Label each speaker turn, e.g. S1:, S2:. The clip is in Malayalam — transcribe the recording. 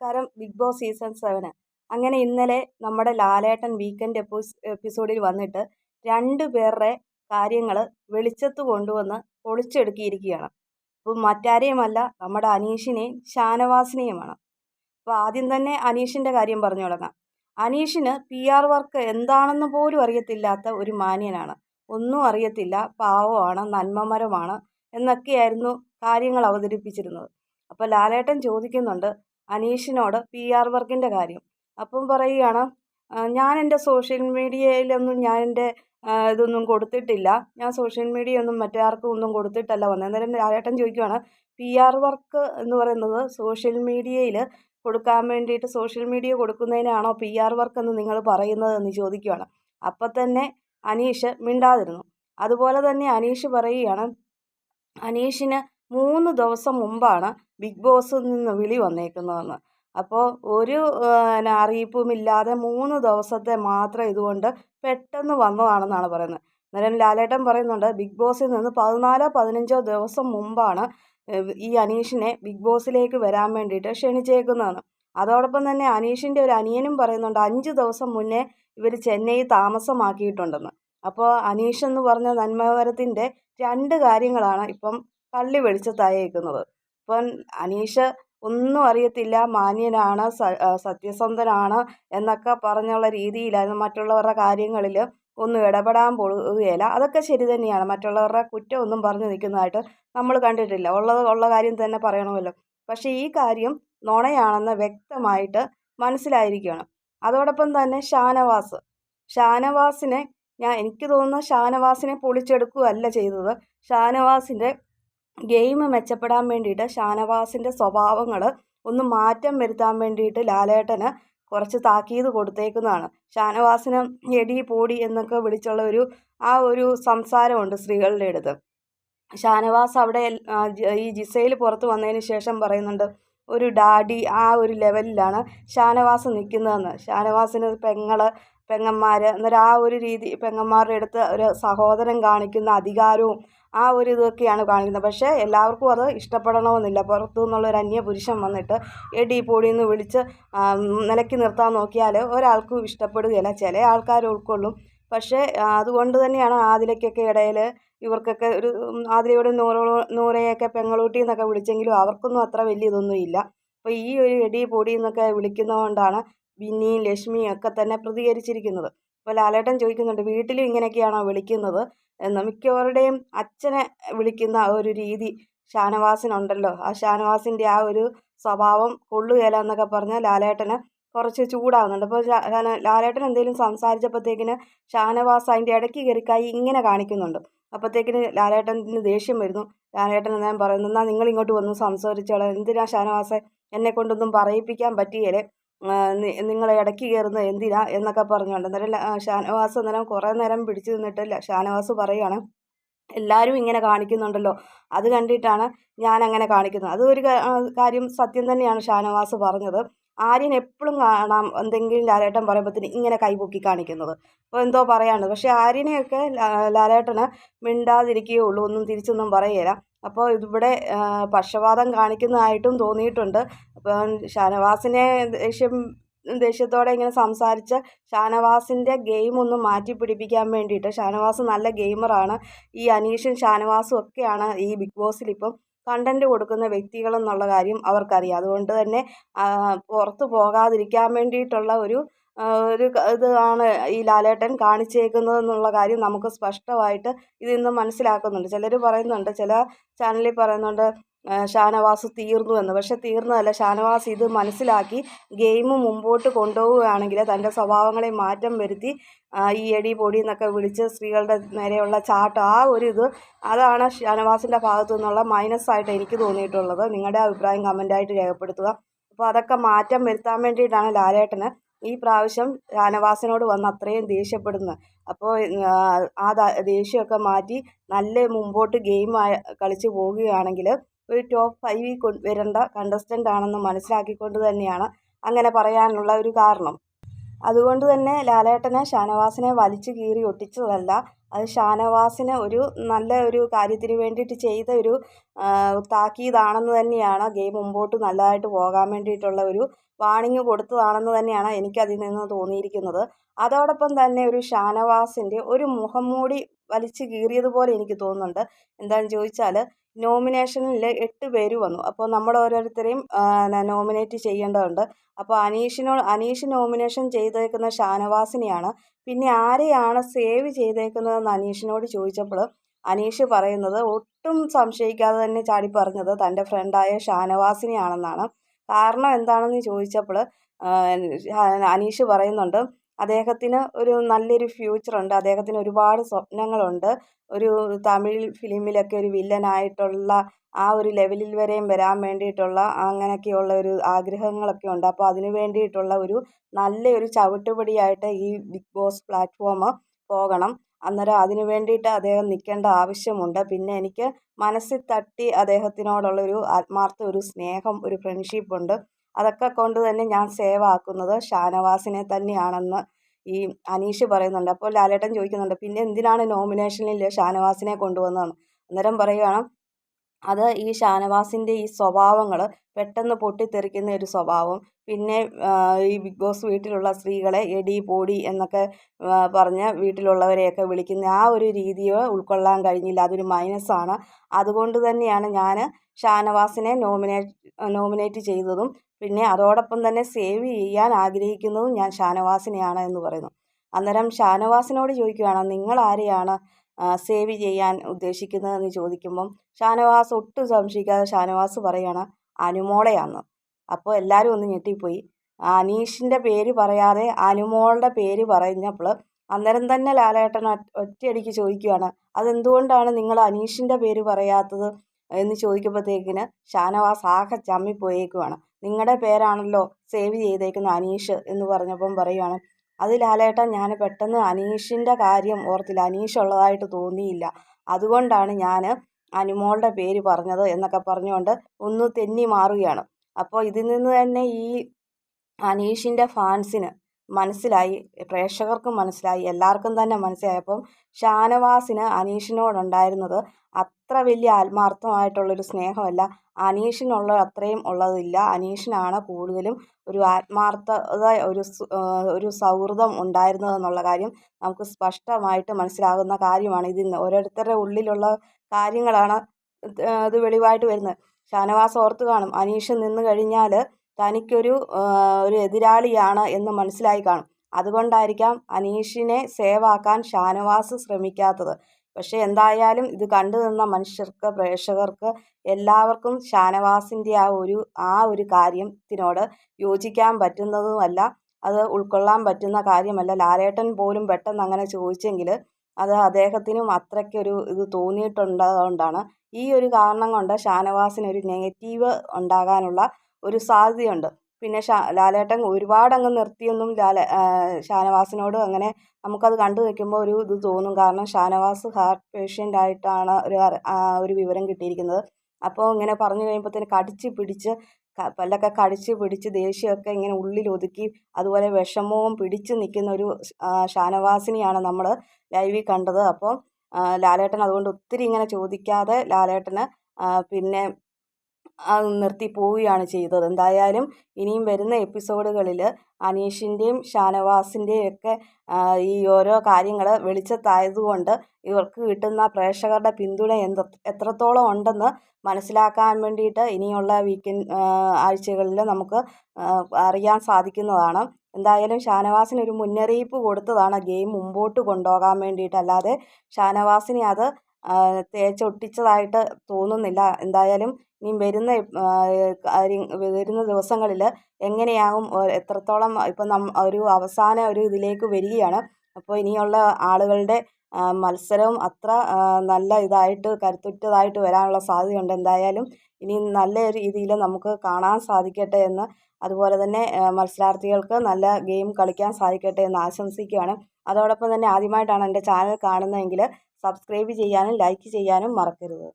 S1: നമസ്കാരം. ബിഗ് ബോസ് സീസൺ സെവന്. അങ്ങനെ ഇന്നലെ നമ്മുടെ ലാലേട്ടൻ വീക്കെൻഡ് എപ്പോസ് എപ്പിസോഡിൽ വന്നിട്ട് രണ്ട് പേരുടെ കാര്യങ്ങൾ വെളിച്ചത്ത് കൊണ്ടുവന്ന് പൊളിച്ചെടുക്കിയിരിക്കുകയാണ്. അപ്പം മറ്റാരെയുമല്ല നമ്മുടെ അനീഷിനെയും ഷാനവാസിനെയുമാണ്. അപ്പോൾ ആദ്യം തന്നെ അനീഷിന്റെ കാര്യം പറഞ്ഞു തുടങ്ങാം. അനീഷിന് പി ആർ വർക്ക് എന്താണെന്ന് പോലും അറിയത്തില്ലാത്ത ഒരു മാന്യനാണ്. ഒന്നും അറിയത്തില്ല പാവമാണ് നന്മമരമാണ് എന്നൊക്കെയായിരുന്നു കാര്യങ്ങൾ അവതരിപ്പിച്ചിരുന്നത്. അപ്പോൾ ലാലേട്ടൻ ചോദിക്കുന്നുണ്ട് അനീഷിനോട് പി ആർ വർക്കിന്റെ കാര്യം. അപ്പം പറയുകയാണ് ഞാൻ എന്റെ സോഷ്യൽ മീഡിയയിലൊന്നും ഞാൻ എന്റെ ഇതൊന്നും കൊടുത്തിട്ടില്ല. ഞാൻ സോഷ്യൽ മീഡിയ ഒന്നും മറ്റാർക്കും ഒന്നും കൊടുത്തിട്ടല്ല വന്നത് അന്നേരം ലാലേട്ടൻ ചോദിക്കുകയാണ് പി ആർ വർക്ക് എന്ന് പറയുന്നത് സോഷ്യൽ മീഡിയയിൽ കൊടുക്കാൻ വേണ്ടിയിട്ട് സോഷ്യൽ മീഡിയ കൊടുക്കുന്നതിനാണോ പി ആർ വർക്ക് എന്ന് നിങ്ങൾ പറയുന്നത്? എന്ന് ചോദിക്കുകയാണ് അപ്പം തന്നെ അനീഷ് മിണ്ടാതിരുന്നു. അതുപോലെ തന്നെ അനീഷ് പറയുകയാണ് അനീഷിന് മൂന്ന് ദിവസം മുമ്പാണ് ബിഗ് ബോസിൽ നിന്ന് വിളി വന്നേക്കുന്നതെന്ന്. അപ്പോൾ ഒരു പിന്നെ അറിയിപ്പുമില്ലാതെ മൂന്ന് ദിവസത്തെ മാത്രം ഇതുകൊണ്ട് പെട്ടെന്ന് വന്നതാണെന്നാണ് പറയുന്നത്. അന്നേരം ലാലേട്ടൻ പറയുന്നുണ്ട് ബിഗ് ബോസിൽ നിന്ന് പതിനാലോ പതിനഞ്ചോ ദിവസം മുമ്പാണ് ഈ അനീഷിനെ ബിഗ് ബോസിലേക്ക് വരാൻ വേണ്ടിയിട്ട് ക്ഷണിച്ചേക്കുന്നതെന്ന്. അതോടൊപ്പം തന്നെ അനീഷിന്റെ ഒരു അനിയനും പറയുന്നുണ്ട് അഞ്ച് ദിവസം മുന്നേ ഇവർ ചെന്നൈ താമസമാക്കിയിട്ടുണ്ടെന്ന്. അപ്പോൾ അനീഷ് എന്ന് പറഞ്ഞ നന്മവരത്തിന്റെ രണ്ട് കാര്യങ്ങളാണ് ഇപ്പം പള്ളി വെളിച്ചത്തായേക്കുന്നത് ഇപ്പം അനീഷ് ഒന്നും അറിയത്തില്ല മാന്യനാണ് സത്യസന്ധനാണ് എന്നൊക്കെ പറഞ്ഞുള്ള രീതിയിലായിരുന്നു മറ്റുള്ളവരുടെ കാര്യങ്ങളിൽ ഒന്നും ഇടപെടാൻ പോവുകയില്ല. അതൊക്കെ ശരി തന്നെയാണ്. മറ്റുള്ളവരുടെ കുറ്റം ഒന്നും പറഞ്ഞു നിൽക്കുന്നതായിട്ട് നമ്മൾ കണ്ടിട്ടില്ല. ഉള്ളത് ഉള്ള കാര്യം തന്നെ പറയണമല്ലോ. പക്ഷേ ഈ കാര്യം നുണയാണെന്ന് വ്യക്തമായിട്ട് മനസ്സിലായിരിക്കുകയാണ് അതോടൊപ്പം തന്നെ ഷാനവാസ്. ഷാനവാസിനെ ഞാൻ എനിക്ക് തോന്നുന്നു ഷാനവാസിനെ പൊളിച്ചെടുക്കുകയല്ല ചെയ്തത്. ഷാനവാസിന്റെ ഗെയിം മെച്ചപ്പെടാൻ വേണ്ടിയിട്ട് ഷാനവാസിന്റെ സ്വഭാവങ്ങൾ ഒന്ന് മാറ്റം വരുത്താൻ വേണ്ടിയിട്ട് ലാലേട്ടന് കുറച്ച് താക്കീത് കൊടുത്തേക്കുന്നതാണ്. ഷാനവാസിന് എടി പോടി എന്നൊക്കെ വിളിച്ചുള്ള ഒരു ആ ഒരു സംസാരമുണ്ട് സ്ത്രീകളുടെ അടുത്ത്. ഷാനവാസ് അവിടെ ഈ ജിസയിൽ പുറത്ത് വന്നതിന് ശേഷം പറയുന്നുണ്ട് ഒരു ഡാഡി ആ ഒരു ലെവലിലാണ് ഷാനവാസ് നിൽക്കുന്നതെന്ന്. ഷാനവാസിന് പെങ്ങൾ പെങ്ങന്മാർ എന്നൊരു ആ ഒരു രീതി പെങ്ങന്മാരുടെ അടുത്ത് ഒരു സഹോദരൻ കാണിക്കുന്ന അധികാരവും ആ ഒരു ഇതൊക്കെയാണ് കാണിക്കുന്നത്. പക്ഷേ എല്ലാവർക്കും അത് ഇഷ്ടപ്പെടണമെന്നില്ല. പുറത്തു നിന്നുള്ളൊരു അന്യ പുരുഷൻ വന്നിട്ട് എടി പൊടി എന്ന് വിളിച്ച് നിലയ്ക്ക് നിർത്താൻ നോക്കിയാൽ ഒരാൾക്കും ഇഷ്ടപ്പെടുകയില്ല. ചില ആൾക്കാർ ഉൾക്കൊള്ളും. പക്ഷേ അതുകൊണ്ട് തന്നെയാണ് ആദിലയ്ക്കൊക്കെ ഇടയിൽ ഇവർക്കൊക്കെ ഒരു ആദിലയുടെ നൂറോ നൂറയൊക്കെ പെങ്ങളൂട്ടി എന്നൊക്കെ വിളിച്ചെങ്കിലും അവർക്കൊന്നും അത്ര വലിയ ഇതൊന്നും ഇല്ല. അപ്പോൾ ഈ ഒരു എടി പൊടി എന്നൊക്കെ വിളിക്കുന്നതുകൊണ്ടാണ് ബിന്നിയും ലക്ഷ്മിയും ഒക്കെ തന്നെ പ്രതികരിച്ചിരിക്കുന്നത്. അപ്പോൾ ലാലേട്ടൻ ചോദിക്കുന്നുണ്ട് വീട്ടിലും ഇങ്ങനെയൊക്കെയാണോ വിളിക്കുന്നത്? എന്ന് മിക്കവരുടെയും അച്ഛനെ വിളിക്കുന്ന ഒരു രീതി ഷാനവാസിനുണ്ടല്ലോ. ആ ഷാനവാസിന്റെ ആ ഒരു സ്വഭാവം കൊള്ളുകയില്ല എന്നൊക്കെ പറഞ്ഞ് ലാലേട്ടന് കുറച്ച് ചൂടാകുന്നുണ്ട് അപ്പോൾ ലാലേട്ടൻ എന്തെങ്കിലും സംസാരിച്ചപ്പോഴത്തേക്കിന് ഷാനവാസ് അതിന്റെ ഇടയ്ക്ക് കയറിക്കായി ഇങ്ങനെ കാണിക്കുന്നുണ്ട്. അപ്പോഴത്തേക്കിന് ലാലേട്ടന് ദേഷ്യം വരുന്നു. ലാലേട്ടൻ ഞാൻ പറയുന്നു എന്നാൽ നിങ്ങൾ ഇങ്ങോട്ട് വന്ന് സംസാരിച്ചോളാം. എന്തിനാ ഷാനവാസെ എന്നെ കൊണ്ടൊന്നും പറയിപ്പിക്കാൻ പറ്റിയേലേ? നിങ്ങൾ ഇടയ്ക്ക് കയറുന്നത് എന്തിനാ എന്നൊക്കെ പറഞ്ഞുകൊണ്ട് അന്നേരം ഷാനവാസ് അന്നേരം കുറേ നേരം പിടിച്ചു നിന്നിട്ട് ഷാനവാസ് പറയുകയാണ് എല്ലാവരും ഇങ്ങനെ കാണിക്കുന്നുണ്ടല്ലോ അത് കണ്ടിട്ടാണ് ഞാൻ അങ്ങനെ കാണിക്കുന്നത് അതൊരു കാര്യം സത്യം തന്നെയാണ് ഷാനവാസ് പറഞ്ഞത്. ആര്യൻ എപ്പോഴും കാണാം എന്തെങ്കിലും ലാലേട്ടൻ പറയുമ്പോഴത്തേന് ഇങ്ങനെ കൈപൊക്കി കാണിക്കുന്നത്. അപ്പോൾ എന്തോ പറയാണ്ട് പക്ഷേ ആര്യനെയൊക്കെ ലാലേട്ടന് മിണ്ടാതിരിക്കുകയുള്ളൂ ഒന്നും തിരിച്ചൊന്നും പറയുകയില്ല അപ്പോൾ ഇതിവിടെ പക്ഷപാതം കാണിക്കുന്നതായിട്ടും തോന്നിയിട്ടുണ്ട്. അപ്പോൾ ഷാനവാസിനെ ദേഷ്യം ദേഷ്യത്തോടെ ഇങ്ങനെ സംസാരിച്ച ഷാനവാസിന്റെ ഗെയിം ഒന്ന് മാറ്റി പിടിപ്പിക്കാൻ വേണ്ടിയിട്ട് ഷാനവാസ് നല്ല ഗെയിമറാണ്. ഈ അനീഷും ഷാനവാസും ഒക്കെയാണ് ഈ ബിഗ് ബോസിൽ ഇപ്പം കണ്ടന്റ് കൊടുക്കുന്ന വ്യക്തികളെന്നുള്ള കാര്യം അവർക്കറിയാം. അതുകൊണ്ട് തന്നെ പുറത്ത് പോകാതിരിക്കാൻ വേണ്ടിയിട്ടുള്ള ഒരു ഒരു ഇതാണ് ഈ ലാലേട്ടൻ കാണിച്ചേക്കുന്നത് എന്നുള്ള കാര്യം നമുക്ക് സ്പഷ്ടമായിട്ട് ഇതിൽ നിന്ന് മനസ്സിലാക്കുന്നുണ്ട്. ചിലർ പറയുന്നുണ്ട് ചില ചാനലിൽ പറയുന്നുണ്ട് ഷാനവാസ് തീർന്നു എന്ന്. പക്ഷെ തീർന്നതല്ല. ഷാനവാസ് ഇത് മനസ്സിലാക്കി ഗെയിം മുമ്പോട്ട് കൊണ്ടുപോവുകയാണെങ്കിൽ തന്റെ സ്വഭാവങ്ങളെ മാറ്റം വരുത്തി ഈ എടി പൊടി എന്നൊക്കെ വിളിച്ച് സ്ത്രീകളുടെ നേരെയുള്ള ചാട്ടം ആ ഒരു ഇത് അതാണ് ഷാനവാസിന്റെ ഭാഗത്തു നിന്നുള്ള മൈനസ് ആയിട്ട് എനിക്ക് തോന്നിയിട്ടുള്ളത്. നിങ്ങളുടെ അഭിപ്രായം കമന്റായിട്ട് രേഖപ്പെടുത്തുക. അപ്പോൾ അതൊക്കെ മാറ്റം വരുത്താൻ വേണ്ടിയിട്ടാണ് ലാലേട്ടന് ഈ പ്രാവശ്യം ഷാനവാസിനോട് വന്ന് അത്രയും ദേഷ്യപ്പെടുന്നത് അപ്പോൾ ആ ദേഷ്യമൊക്കെ മാറ്റി നല്ല മുമ്പോട്ട് ഗെയിം കളിച്ച് പോവുകയാണെങ്കിൽ ഒരു ടോപ്പ് ഫൈവിൽ വരേണ്ട കണ്ടസ്റ്റന്റ് ആണെന്ന് മനസ്സിലാക്കിക്കൊണ്ട് തന്നെയാണ് അങ്ങനെ പറയാനുള്ള ഒരു കാരണം. അതുകൊണ്ട് തന്നെ ലാലേട്ടനെ ഷാനവാസിനെ വലിച്ചു കീറി ഒട്ടിച്ചതല്ല. അത് ഷാനവാസിനെ ഒരു നല്ല ഒരു കാര്യത്തിന് വേണ്ടിയിട്ട് ചെയ്ത ഒരു താക്കീതാണെന്ന് തന്നെയാണ് ഗെയിം മുമ്പോട്ട് നല്ലതായിട്ട് പോകാൻ വേണ്ടിയിട്ടുള്ള ഒരു വാണിംഗ് കൊടുത്തതാണെന്ന് തന്നെയാണ് എനിക്കതിൽ നിന്ന് തോന്നിയിരിക്കുന്നത്. അതോടൊപ്പം തന്നെ ഒരു ഷാനവാസിന്റെ ഒരു മുഖംമൂടി വലിച്ചു കീറിയതുപോലെ എനിക്ക് തോന്നുന്നുണ്ട്. എന്താണെന്ന് ചോദിച്ചാൽ നോമിനേഷനിൽ എട്ട് പേര് വന്നു. അപ്പോൾ നമ്മൾ ഓരോരുത്തരെയും നോമിനേറ്റ് ചെയ്യേണ്ടതുണ്ട്. അപ്പോൾ അനീഷിനോ അനീഷ് നോമിനേഷൻ ചെയ്തേക്കുന്ന ഷാനവാസിനെയാണ്. പിന്നെ ആരെയാണ് സേവ് ചെയ്തേക്കുന്നതെന്ന് അനീഷിനോട് ചോദിച്ചപ്പോൾ അനീഷ് പറയുന്നത് ഒട്ടും സംശയിക്കാതെ തന്നെ ചാടി പറഞ്ഞത് തന്റെ ഫ്രണ്ടായ ഷാനവാസിനെയാണെന്നാണ്. കാരണം എന്താണെന്ന് ചോദിച്ചപ്പോൾ അനീഷ് പറയുന്നുണ്ട് അദ്ദേഹത്തിന് ഒരു നല്ലൊരു ഫ്യൂച്ചർ ഉണ്ട്. അദ്ദേഹത്തിന് ഒരുപാട് സ്വപ്നങ്ങളുണ്ട്. ഒരു തമിഴ് ഫിലിമിലൊക്കെ ഒരു വില്ലനായിട്ടുള്ള ആ ഒരു ലെവലിൽ വരെയും വരാൻ വേണ്ടിയിട്ടുള്ള അങ്ങനെയൊക്കെയുള്ള ഒരു ആഗ്രഹങ്ങളൊക്കെ ഉണ്ട്. അപ്പോൾ അതിന് വേണ്ടിയിട്ടുള്ള ഒരു നല്ലൊരു ചവിട്ടുപടിയായിട്ട് ഈ ബിഗ് ബോസ് പ്ലാറ്റ്ഫോം പോകണം. അന്നേരം അതിനു വേണ്ടിയിട്ട് അദ്ദേഹം നിൽക്കേണ്ട ആവശ്യമുണ്ട്. പിന്നെ എനിക്ക് മനസ്സിൽ തട്ടി അദ്ദേഹത്തിനോടുള്ള ഒരു ആത്മാർത്ഥ ഒരു സ്നേഹം ഒരു ഫ്രണ്ട്ഷിപ്പ് ഉണ്ട്. അതൊക്കെ കൊണ്ട് തന്നെ ഞാൻ സേവ് ആക്കുന്നത് ഷാനവാസിനെ തന്നെയാണെന്ന് ഈ അനീഷ് പറയുന്നുണ്ട്. അപ്പോൾ ലാലേട്ടൻ ചോദിക്കുന്നുണ്ട് പിന്നെ എന്തിനാണ് നോമിനേഷനിൽ ഷാനവാസിനെ കൊണ്ടുവന്നതെന്ന്? അന്നേരം പറയുകയാണ് അത് ഈ ഷാനവാസിന്റെ ഈ സ്വഭാവങ്ങൾ പെട്ടെന്ന് പൊട്ടിത്തെറിക്കുന്ന ഒരു സ്വഭാവം. പിന്നെ ഈ ബിഗ് ബോസ് വീട്ടിലുള്ള സ്ത്രീകളെ എടി പോടി എന്നൊക്കെ പറഞ്ഞ് വീട്ടിലുള്ളവരെയൊക്കെ വിളിക്കുന്ന ആ ഒരു രീതിയെ ഉൾക്കൊള്ളാൻ കഴിഞ്ഞില്ല. അതൊരു മൈനസാണ്. അതുകൊണ്ട് തന്നെയാണ് ഞാൻ ഷാനവാസിനെ നോമിനേറ്റ് നോമിനേറ്റ് ചെയ്തതും പിന്നെ അതോടൊപ്പം തന്നെ സേവ് ചെയ്യാൻ ആഗ്രഹിക്കുന്നതും ഞാൻ ഷാനവാസിനെയാണ് എന്ന് പറയുന്നു. അന്നേരം ഷാനവാസിനോട് ചോദിക്കുകയാണ് നിങ്ങൾ ആരെയാണ് സേവ് ചെയ്യാൻ ഉദ്ദേശിക്കുന്നതെന്ന് ചോദിക്കുമ്പം ഷാനവാസ് ഒട്ടും സംശയിക്കാതെ ഷാനവാസ് പറയുകയാണ് അനുമോളയാന്ന്. അപ്പോൾ എല്ലാവരും ഒന്ന് ഞെട്ടിപ്പോയി. അനീഷിന്റെ പേര് പറയാതെ അനുമോളുടെ പേര് പറഞ്ഞപ്പോൾ അന്നേരം തന്നെ ലാലേട്ടൻ ഒറ്റയടിക്ക് ചോദിക്കുകയാണ് അതെന്തുകൊണ്ടാണ് നിങ്ങൾ അനീഷിന്റെ പേര് പറയാത്തത്? എന്ന് ചോദിക്കുമ്പോഴത്തേക്കിന് ഷാനവാസ് ആകെ ചമ്മിപ്പോയേക്കുവാണ്. നിങ്ങളുടെ പേരാണല്ലോ സേവ് ചെയ്തേക്കുന്ന അനീഷ് എന്ന് പറഞ്ഞപ്പം പറയുകയാണ് അത് ലാലേട്ടൻ ഞാൻ പെട്ടെന്ന് അനീഷിന്റെ കാര്യം ഓർത്തില്ല. അനീഷ് ഉള്ളതായിട്ട് തോന്നിയില്ല. അതുകൊണ്ടാണ് ഞാൻ അനുമോളുടെ പേര് പറഞ്ഞത് എന്നൊക്കെ പറഞ്ഞുകൊണ്ട് ഒന്ന് തെന്നി മാറുകയാണ്. അപ്പോൾ ഇതിൽ നിന്ന് തന്നെ ഈ അനീഷിന്റെ ഫാൻസിന് മനസ്സിലായി പ്രേക്ഷകർക്കും മനസ്സിലായി എല്ലാവർക്കും തന്നെ മനസ്സിലായപ്പം ഷാനവാസിന് അനീഷിനോടുണ്ടായിരുന്നത് അത്ര വലിയ ആത്മാർത്ഥമായിട്ടുള്ളൊരു സ്നേഹമല്ല അനീഷിനുള്ള അത്രയും ഉള്ളതില്ല. അനീഷിനാണ് കൂടുതലും ഒരു ആത്മാർത്ഥത ഒരു ഒരു സൗഹൃദം ഉണ്ടായിരുന്നതെന്നുള്ള കാര്യം നമുക്ക് സ്പഷ്ടമായിട്ട് മനസ്സിലാകുന്ന കാര്യമാണ് ഇതിൽ നിന്ന് ഓരോരുത്തരുടെ ഉള്ളിലുള്ള കാര്യങ്ങളാണ് ഇത് വെളിവായിട്ട് വരുന്നത്. ഷാനവാസ് ഓർത്ത് കാണും അനീഷ് നിന്ന് കഴിഞ്ഞാൽ തനിക്കൊരു ഒരു എതിരാളിയാണ് എന്ന് മനസ്സിലായി കാണും. അതുകൊണ്ടായിരിക്കാം അനീഷിനെ സേവാക്കാൻ ഷാനവാസ് ശ്രമിക്കാത്തത്. പക്ഷേ എന്തായാലും ഇത് കണ്ടു നിന്ന മനുഷ്യർക്ക് പ്രേക്ഷകർക്ക് എല്ലാവർക്കും ഷാനവാസിന്റെ ആ ഒരു ആ ഒരു കാര്യത്തിനോട് യോജിക്കാൻ പറ്റുന്നതുമല്ല. അത് ഉൾക്കൊള്ളാൻ പറ്റുന്ന കാര്യമല്ല. ലാലേട്ടൻ പോലും പെട്ടെന്ന് അങ്ങനെ ചോദിച്ചെങ്കിൽ അത് അദ്ദേഹത്തിനും അത്രയ്ക്കൊരു ഇത് തോന്നിയിട്ടുണ്ടതുകൊണ്ടാണ് ഈ ഒരു കാരണം കൊണ്ട് ഷാനവാസിന് ഒരു നെഗറ്റീവ് ഉണ്ടാകാനുള്ള ഒരു സാധ്യതയുണ്ട്. പിന്നെ ഷാ ലാലേട്ടൻ ഒരുപാടങ്ങ് നിർത്തിയൊന്നും ലാല ഷാനവാസിനോട് അങ്ങനെ നമുക്കത് കണ്ടു നിൽക്കുമ്പോൾ ഒരു ഇത് തോന്നും. കാരണം ഷാനവാസ് ഹാർട്ട് പേഷ്യന്റ് ആയിട്ടാണ് ഒരു ഒരു വിവരം കിട്ടിയിരിക്കുന്നത്. അപ്പോൾ ഇങ്ങനെ പറഞ്ഞു കഴിയുമ്പോഴത്തേന് കടിച്ച് പിടിച്ച് പല്ലൊക്കെ കടിച്ച് പിടിച്ച് ദേഷ്യമൊക്കെ ഇങ്ങനെ ഉള്ളിൽ ഒതുക്കി അതുപോലെ വിഷമവും പിടിച്ച് നിൽക്കുന്ന ഒരു ഷാനവാസിനെയാണ് നമ്മൾ ലൈവിൽ കണ്ടത്. അപ്പോൾ ലാലേട്ടൻ അതുകൊണ്ട് ഒത്തിരി ഇങ്ങനെ ചോദിക്കാതെ ലാലേട്ടന് പിന്നെ നിർത്തി പോവുകയാണ് ചെയ്തത്. എന്തായാലും ഇനിയും വരുന്ന എപ്പിസോഡുകളിൽ അനീഷിന്റെയും ഷാനവാസിന്റെയും ഒക്കെ ഈ ഓരോ കാര്യങ്ങൾ വെളിച്ചത്തായതുകൊണ്ട് ഇവർക്ക് കിട്ടുന്ന പ്രേക്ഷകരുടെ പിന്തുണ എന്ത് എത്രത്തോളം ഉണ്ടെന്ന് മനസ്സിലാക്കാൻ വേണ്ടിയിട്ട് ഇനിയുള്ള വീക്കെൻഡ് ആഴ്ചകളിൽ നമുക്ക് അറിയാൻ സാധിക്കുന്നതാണ്. എന്തായാലും ഷാനവാസിന് ഒരു മുന്നറിയിപ്പ് കൊടുത്തതാണ് ഗെയിം മുമ്പോട്ട് കൊണ്ടുപോകാൻ വേണ്ടിയിട്ട്. അല്ലാതെ ഷാനവാസിനെ അത് തേച്ചൊട്ടിച്ചതായിട്ട് തോന്നുന്നില്ല. എന്തായാലും ഇനി വരുന്ന വരുന്ന ദിവസങ്ങളിൽ എങ്ങനെയാകും എത്രത്തോളം ഇപ്പം നം ഒരു അവസാന ഒരു ഇതിലേക്ക് വരികയാണ്. അപ്പോൾ ഇനിയുള്ള ആളുകളുടെ മത്സരവും അത്ര നല്ല ഇതായിട്ട് കരുത്തുറ്റതായിട്ട് വരാനുള്ള സാധ്യതയുണ്ട്. എന്തായാലും ഇനി നല്ല രീതിയിൽ നമുക്ക് കാണാൻ സാധിക്കട്ടെ എന്ന് അതുപോലെ തന്നെ മത്സരാർത്ഥികൾക്ക് നല്ല ഗെയിം കളിക്കാൻ സാധിക്കട്ടെ എന്ന് ആശംസിക്കുകയാണ്. അതോടൊപ്പം തന്നെ ആദ്യമായിട്ടാണ് എന്റെ ചാനൽ കാണുന്നതെങ്കിൽ സബ്സ്ക്രൈബ് ചെയ്യാനും ലൈക്ക് ചെയ്യാനും മറക്കരുത്.